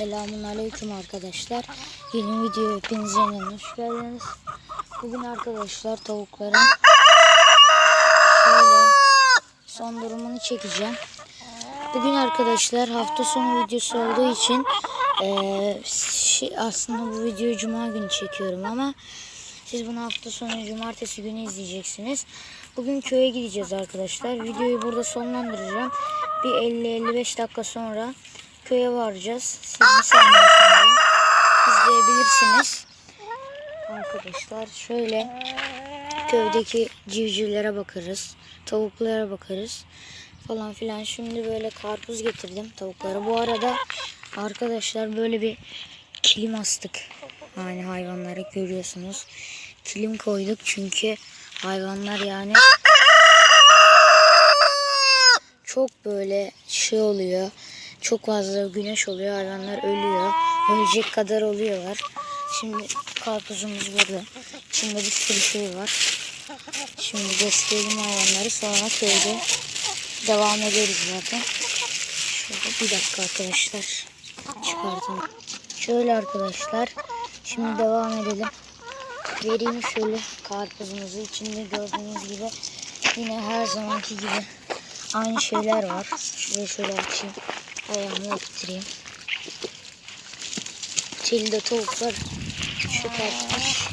Selamun Aleyküm arkadaşlar. Yeni video hepiniz yeniden hoş geldiniz. Bugün arkadaşlar tavukların son durumunu çekeceğim. Bugün arkadaşlar hafta sonu videosu olduğu için şey, aslında bu videoyu cuma günü çekiyorum ama siz bunu hafta sonu cumartesi günü izleyeceksiniz. Bugün köye gideceğiz arkadaşlar. Videoyu burada sonlandıracağım. Bir 50-55 dakika sonra köye varacağız. Siz bir saniye izleyebilirsiniz. Arkadaşlar şöyle köydeki civcivlere bakarız. Tavuklara bakarız. Falan filan. Şimdi böyle karpuz getirdim tavuklara. Bu arada arkadaşlar böyle bir kilim astık. Yani hayvanları görüyorsunuz. Kilim koyduk çünkü hayvanlar yani çok böyle şey oluyor. Çok fazla güneş oluyor. Hayvanlar ölüyor. Ölecek kadar oluyorlar. Şimdi karpuzumuz burada. İçinde bir sürü şey var. Şimdi gösterelim hayvanları. Sonra köyde devam ederiz zaten. Şöyle bir dakika arkadaşlar. Çıkartalım. Şöyle arkadaşlar. Şimdi devam edelim. Vereyim şöyle karpuzumuzu. içinde gördüğünüz gibi yine her zamanki gibi aynı şeyler var. Şuraya şöyle açayım. Ayağımı oturtayım. Tilde tavuklar çökertmiş.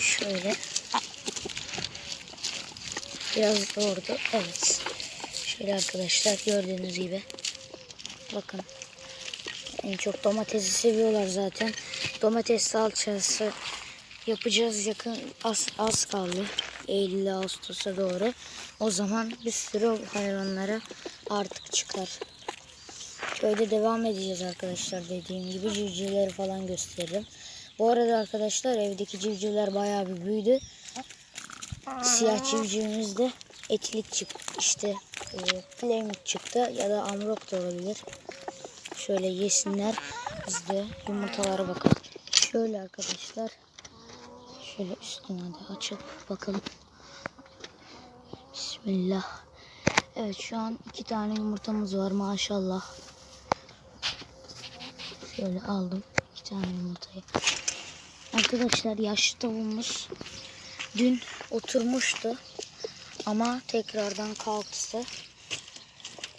Şöyle. Biraz da. Evet. Şöyle arkadaşlar gördüğünüz gibi. Bakın. En çok domatesi seviyorlar zaten. Domates salçası yapacağız yakın az, az kaldı. Eylül Ağustos'a doğru. O zaman bir sürü hayvanlara artık çıkar. Köyde devam edeceğiz arkadaşlar dediğim gibi civcivleri falan gösteririm. Bu arada arkadaşlar evdeki civcivler bayağı bir büyüdü. Siyah civcivimiz de etlik çıktı. İşte e, Plymouth çıktı ya da Amrok da olabilir. Şöyle yesinler. Biz de yumurtalara bakalım. Şöyle arkadaşlar. Şöyle üstüne de açıp bakalım. Bismillah. Evet şu an iki tane yumurtamız var maşallah. Şöyle aldım iki tane yumurtayı. Arkadaşlar yaşlı tavuğumuz dün oturmuştu. Ama tekrardan kalktı.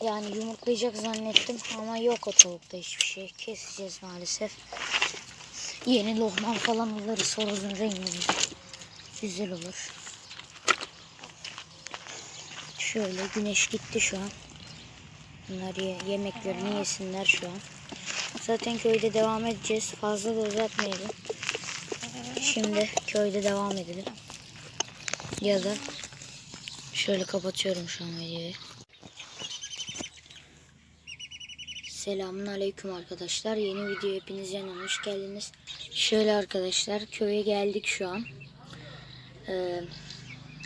Yani yumurtlayacak zannettim ama yok o tavukta hiçbir şey. Keseceğiz maalesef. Yeni lohman falan alırız. Horozun rengi güzel olur. Şöyle güneş gitti şu an. Bunlar ye yemeklerini şu an. Zaten köyde devam edeceğiz. Fazla da uzatmayalım. Şimdi köyde devam edelim. Ya da şöyle kapatıyorum şu an videoyu. Selamun Aleyküm arkadaşlar. Yeni video hepiniz yanına hoş geldiniz. Şöyle arkadaşlar köye geldik şu an. Ee,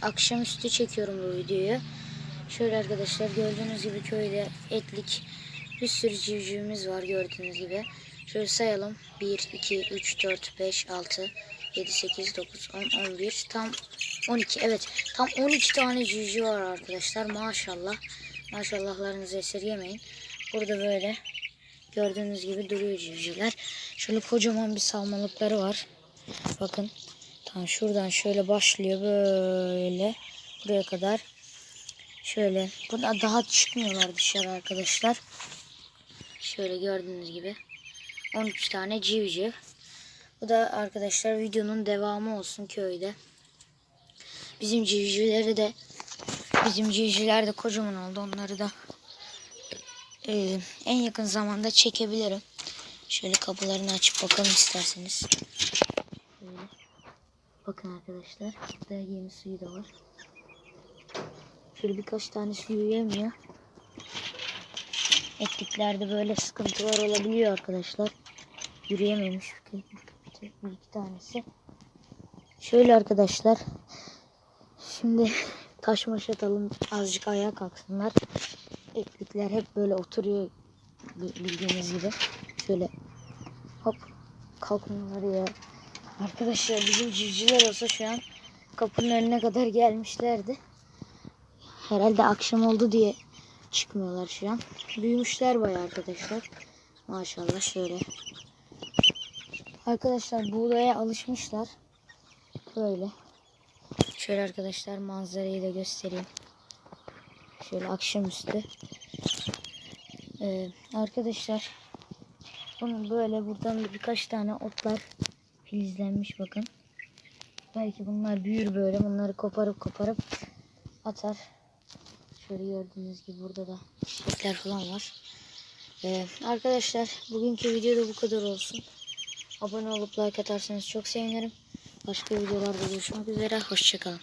akşamüstü çekiyorum bu videoyu. Şöyle arkadaşlar gördüğünüz gibi köyde etlik bir sürü civcivimiz var gördüğünüz gibi. Şöyle sayalım. 1, 2, 3, 4, 5, 6, 7, 8, 9, 10, 11. Tam 12. Evet. Tam 12 tane civciv var arkadaşlar. Maşallah. Maşallahlarınızı esirgemeyin. Burada böyle gördüğünüz gibi duruyor civcivler. Şöyle kocaman bir salmalıkları var. Bakın. Tam şuradan şöyle başlıyor böyle buraya kadar. Şöyle. Burada daha çıkmıyorlar dışarı arkadaşlar. Şöyle gördüğünüz gibi. 13 tane civciv. Bu da arkadaşlar videonun devamı olsun köyde. Bizim civcivleri de bizim civcivler de kocaman oldu. Onları da e, en yakın zamanda çekebilirim. Şöyle kapılarını açıp bakalım isterseniz. Şöyle. Bakın arkadaşlar. Burada yeni suyu da var. Şöyle birkaç tanesi yürüyemiyor. Etliklerde böyle sıkıntılar olabiliyor arkadaşlar. Yürüyememiş bir, iki tanesi. Şöyle arkadaşlar. Şimdi taş maş atalım. Azıcık ayağa kalksınlar. Etlikler hep böyle oturuyor bildiğiniz gibi. Şöyle hop kalkmıyorlar ya. Arkadaşlar bizim civcivler olsa şu an kapının önüne kadar gelmişlerdi. Herhalde akşam oldu diye çıkmıyorlar şu an. Büyümüşler bayağı arkadaşlar. Maşallah şöyle. Arkadaşlar buğdaya alışmışlar. Böyle. Şöyle arkadaşlar manzarayı da göstereyim. Şöyle akşamüstü. Ee, arkadaşlar bunun böyle buradan da birkaç tane otlar filizlenmiş bakın. Belki bunlar büyür böyle. Bunları koparıp koparıp atar. Şöyle gördüğünüz gibi burada da çiçekler falan var. Ee, arkadaşlar bugünkü videoda bu kadar olsun. Abone olup like atarsanız çok sevinirim. Başka videolarda görüşmek üzere. Hoşçakalın.